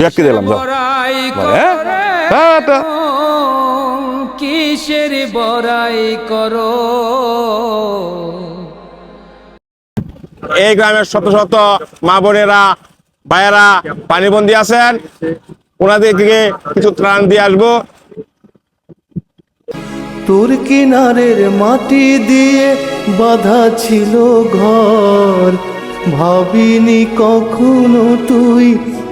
ব্যক্তি দিলাম হ্যাঁ? করে। টাটা। কিসের বড়াই করো? এই গ্রামের শত শত মা বোনেরা ভাইয়েরা পানিবন্দী আছেন। ওনাদের দিকে কিছু ত্রাণ দিয়ে আসব। তোর কিনারের মাটি দিয়ে বাঁধা ছিল ঘর। ভাবিনি কখনো তুই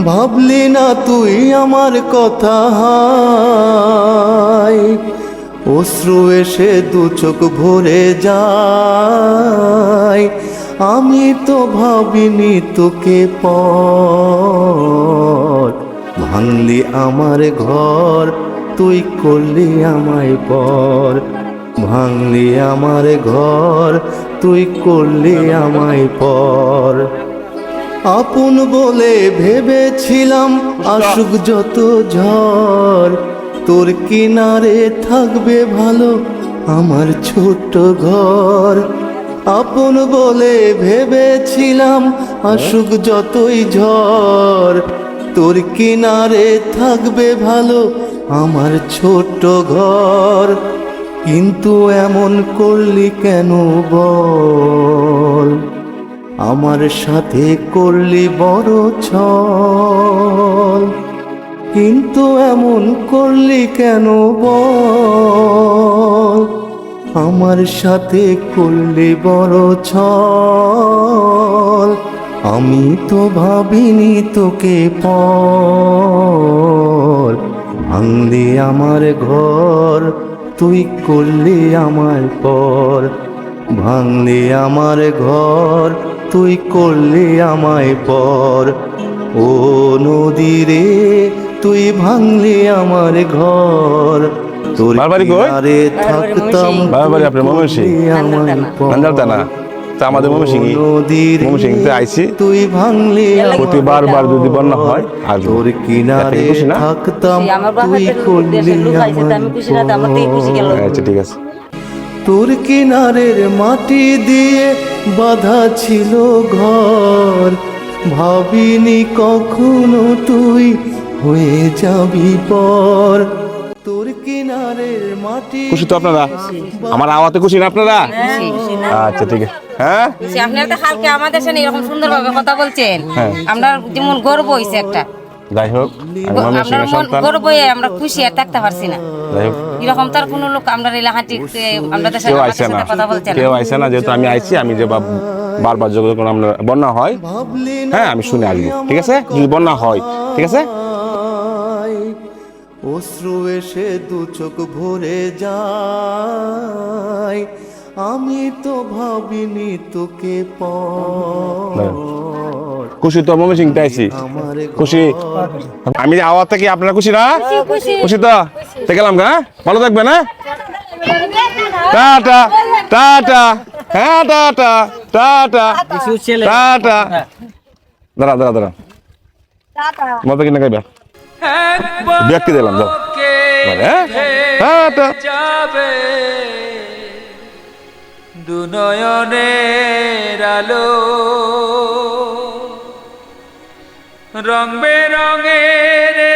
ভাবলি না তুই আমার কথা অশ্রু এসে দু চোখ ভরে যায়। আমি তো ভাবিনি তোকে পর ভাঙলি আমার ঘর, তুই করলি আমায় পর। ভাঙলি আমার ঘর, তুই করলি আমায় পর। আপন বলে ভেবেছিলাম, আসুক যত ঝড়। তোর কিনারে থাকবে ভালো আমার ছোট্ট ঘর। আপন বলে ভেবেছিলাম, আসুক যতই ঝড়। তোর কিনারে থাকবে ভালো আমার ছোট্ট ঘর। কিন্তু এমন করলি কেন বল? আমার সাথে করলি বড় ছল। কিন্তু এমন করলি কেন বল? আমার সাথে করলি বড় ছল। আমি তো ভাবিনি তোকে পর। ভাঙলি আমার ঘর, তুই করলি আমার পর। ভাঙলি আমার ঘর তুই করলি আমায় পর। ও নদী রে তুই ভাঙলি আমার ঘর। তোর? কিনারে থাকতাম বারবারই আপনার। নান্দালতা না। তা আমাদের ময়মনসিংহে নদীর ময়মনসিংহতে আইছি। তুই ভাঙলি আমার প্রতিবার বার যদি বন্যা হয় আসব। তোর কিনারে? থাকতাম তুই করলি তো তো আমার আচ্ছা ঠিক আছে। তোর কিনারের মাটি দিয়ে বাঁধা ছিল ঘর। ভাবিনি কখনো তুই হয়ে যাবি পর। তোর কিনারের মাটি খুশি তো আপনারা? আমার আওয়াতে খুশি না আপনারা? আচ্ছা ঠিক আছে। হ্যাঁ? খুশি, আপনি একটা কালকে আমাদের সাথে এরকম সুন্দর ভাবে কথা বলছেন। হ্যাঁ। আমরা যেমন গর্ব হয়েছে একটা। যাই হোক আমি আপনার ময়মনসিংহের সন্তান। গর্ব হয়ে আমরা খুশি আর থাকতে পারছি না। যাই হোক। এরকম তার কোনো লোক আমরা এলাকাটি কেউ আইসে না। কেউ আইসে না যেহেতু আমি আইছি আমি যে বারবার যখন আমরা বন্যা হয় ভাবলি না হ্যাঁ আমি শুনে আসব ঠিক আছে? যদি বন্যা হয় ঠিক আছে? আয়, অশ্রু এসে দু চোখ ভরে যায় আমি তো ভাবিনি তোকে পর খুশি তো ময়মনসিংহতে আইছি আমার খুশি। আমি আওয়াজ থেকে আপনারা খুশি না? খুশি তো? তো গেলাম গা ভালো থাকবেন হ্যাঁ? টাটা টাটা হ্যাঁ টাটা টাটা টাটা। দাঁড়া দাঁড়া দাঁড়া। মতো কিনা গাইবা ব্যক্তি দিলাম বলে, হ্যাঁ? টাটা। যাবে দুনয়নের আলো রং বেরঙের